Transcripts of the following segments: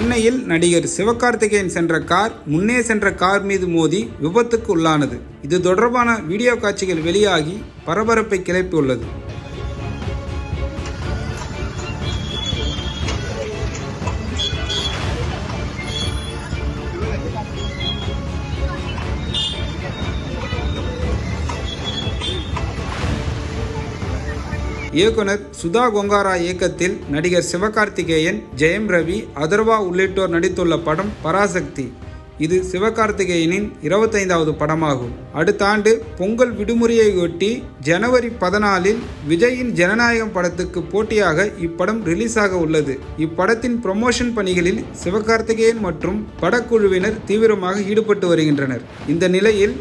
சென்னையில் நடிகர் சிவகார்த்திகேயன் சென்ற கார் முன்னே சென்ற கார் மீது மோதி விபத்துக்கு உள்ளானது. இது தொடர்பான வீடியோ காட்சிகள் வெளியாகி பரபரப்பை கிளப்பியுள்ளது. இயக்குனர் சுதா கொங்காரா இயக்கத்தில் நடிகர் சிவகார்த்திகேயன் ஜெயம் ரவி அதர்வா உள்ளிட்டோர் நடித்துள்ள படம் பராசக்தி. இது சிவகார்த்திகேயனின் இருபத்தைந்தாவது படமாகும். அடுத்த ஆண்டு பொங்கல் விடுமுறையையொட்டி ஜனவரி பதினாலில் விஜயின் ஜனநாயகம் படத்துக்கு போட்டியாக இப்படம் ரிலீஸ் ஆக உள்ளது. இப்படத்தின் ப்ரமோஷன் பணிகளில் சிவகார்த்திகேயன் மற்றும் படக்குழுவினர் தீவிரமாக ஈடுபட்டு வருகின்றனர். இந்த நிலையில்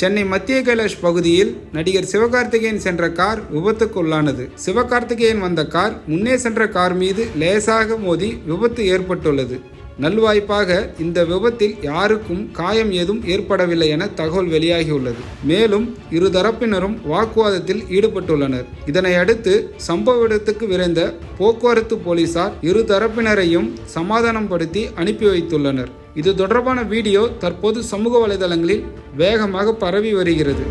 சென்னை மத்திய கைலாஷ் பகுதியில் நடிகர் சிவகார்த்திகேயன் சென்ற கார் விபத்துக்குள்ளானது. சிவகார்த்திகேயன் வந்த கார் முன்னே சென்ற கார் மீது லேசாக மோதி விபத்து ஏற்பட்டுள்ளது. நல்வாய்ப்பாக இந்த விபத்தில் யாருக்கும் காயம் ஏதும் ஏற்படவில்லை என தகவல் வெளியாகியுள்ளது. மேலும் இருதரப்பினரும் வாக்குவாதத்தில் ஈடுபட்டுள்ளனர். இதனை அடுத்து சம்பவ இடத்துக்கு விரைந்த போக்குவரத்து போலீசார் இருதரப்பினரையும் சமாதானப்படுத்தி அனுப்பி வைத்துள்ளனர். இது தொடர்பான வீடியோ தற்போது சமூக வலைதளங்களில் வேகமாக பரவி வருகிறது